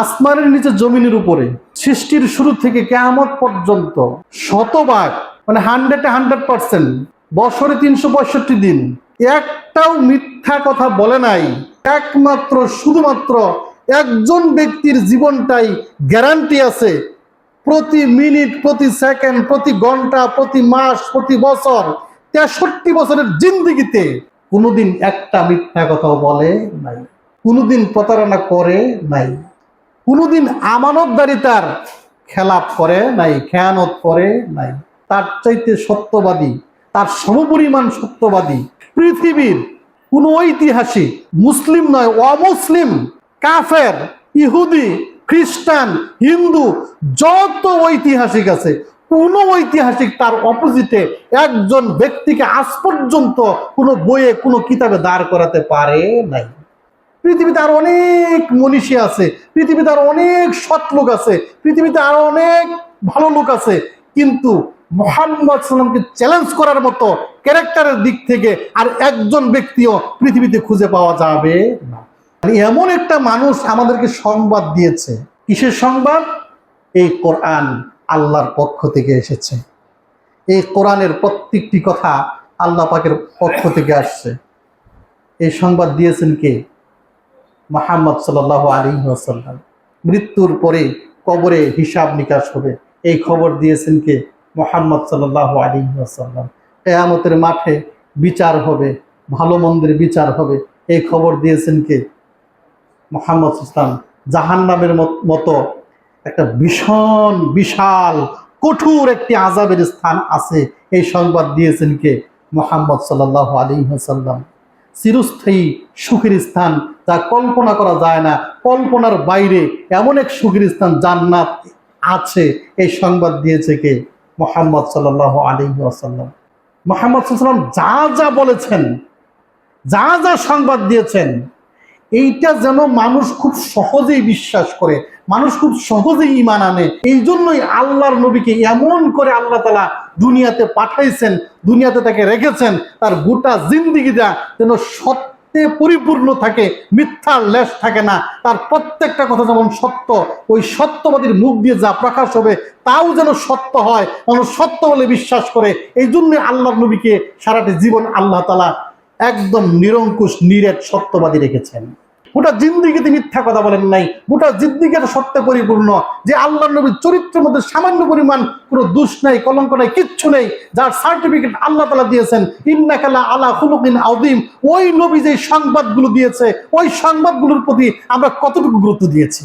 আসমানের নিচে জমিনের উপরে, সৃষ্টির শুরু থেকে কেয়ামত পর্যন্ত শতভাগ মানে হান্ড্রেডে হান্ড্রেড পার্সেন্ট বছরে তিনশো পঁয়ষট্টি দিন, একটাও মিথ্যা কথা বলে নাই। একমাত্র, শুধুমাত্র একজন ব্যক্তির জীবনটাই গ্যারান্টি আছে। প্রতি মিনিট, প্রতি সেকেন্ড প্রতি ঘণ্টা, প্রতি মাস, প্রতি বছর, তেষট্টি বছরের জিন্দগিতে কোনোদিন একটা মিথ্যা কথাও বলে নাই। কোনোদিন প্রতারণা করে নাই। কোনোদিন আমানতদারিতার খেলাপ করে নাই, খেয়ানত করে নাই। তার চাইতে সত্যবাদী, তার সমপরিমাণ সত্যবাদী পৃথিবীর কোন ঐতিহাসিক মুসলিম নয়, অমুসলিম, কাফের, ইহুদি, খ্রিস্টান, হিন্দু যত ঐতিহাসিক আছে, কোন ঐতিহাসিক তার অপোজিটে একজন ব্যক্তিকে আজ পর্যন্ত কোনো বইয়ে, কোনো কিতাবে দাঁড় করাতে পারে নাই। পৃথিবীতে আর অনেক মনীষী আছে, পৃথিবীতে আর অনেক সৎ লোক আছে, পৃথিবীতে আরও অনেক ভালো লোক আছে, কিন্তু মোহাম্মদ সাল্লামকে চ্যালেঞ্জ করার মতো ক্যারেক্টারের দিক থেকে আর একজন ব্যক্তিও পৃথিবীতে খুঁজে পাওয়া যাবে না। মানে এমন একটা মানুষ আমাদেরকে সংবাদ দিয়েছে। কিসের সংবাদ? এই কোরআন আল্লাহর পক্ষ থেকে এসেছে। এই কোরআনের প্রত্যেকটি কথা আল্লাহ পাকের পক্ষ থেকে আসছে। এই সংবাদ দিয়েছেন কে? মোহাম্মদ সাল আলী আসাল্লাম মৃত্যুর পরে কবরে হিসাব নিকাশ হবে। এই খবর দিয়েছেন কে? মোহাম্মদ সাল্লাহ আলী আসাল্লাম কেয়ামতের মাঠে বিচার হবে, ভালো মন্দির বিচার হবে। এই খবর দিয়েছেন কে? মোহাম্মদ ইসলাম জাহান নামের মতো একটা ভীষণ, বিশাল, কঠোর একটি আজাবের স্থান আছে। এই সংবাদ দিয়েছেন কে? মোহাম্মদ সাল্লাহ আলী হাসাল্লাম চিরস্থায়ী সুখের স্থান যা কল্পনা করা যায় না। কল্পনার বাইরে এমন এক সুখের স্থান জান্নাত আছে। এই সংবাদ দিয়েছে কে? মোহাম্মদ সাল্লাহ আলী আসাল্লাম মোহাম্মদ সাল্লাম যা যা বলেছেন, যা যা সংবাদ দিয়েছেন, এইটা যেন মানুষ খুব সহজেই বিশ্বাস করে। মানুষ খুব সহজেই ইমান আনে। এই জন্যই আল্লাহর নবীকে এমন করে আল্লাহ তালা দুনিয়াতে পাঠাইছেন, দুনিয়াতে তাকে রেখেছেন, তার গোটা জিন্দিগিটা যেন সত্যে পরিপূর্ণ থাকে, মিথ্যার লেশ থাকে না। তার প্রত্যেকটা কথা যেমন সত্য, ওই সত্যবাদীর মুখ দিয়ে যা প্রকাশ হবে, তাও যেন সত্য হয় মানুষ সত্য বলে বিশ্বাস করে। এই জন্য আল্লাহর নবীকে সারাটি জীবন আল্লাহ তালা একদম নিরঙ্কুশ, নিরেট সত্যবাদী রেখেছেন। গোটা জিন্দিগিতে মিথ্যা কথা বলেন নাই। গোটা জিন্দিগি সত্য পরিপূর্ণ যে আল্লাহ নবীর চরিত্রের মধ্যে সামান্য পরিমাণ কোনো দুষ নাই, কলঙ্ক নাই, কিচ্ছু নেই, যার সার্টিফিকেট আল্লাহ তালা দিয়েছেন ইন্নাকালা আলা হুলুকিন আউদিম ওই নবী যে সংবাদগুলো দিয়েছে, ওই সংবাদগুলোর প্রতি আমরা কতটুকু গুরুত্ব দিয়েছি?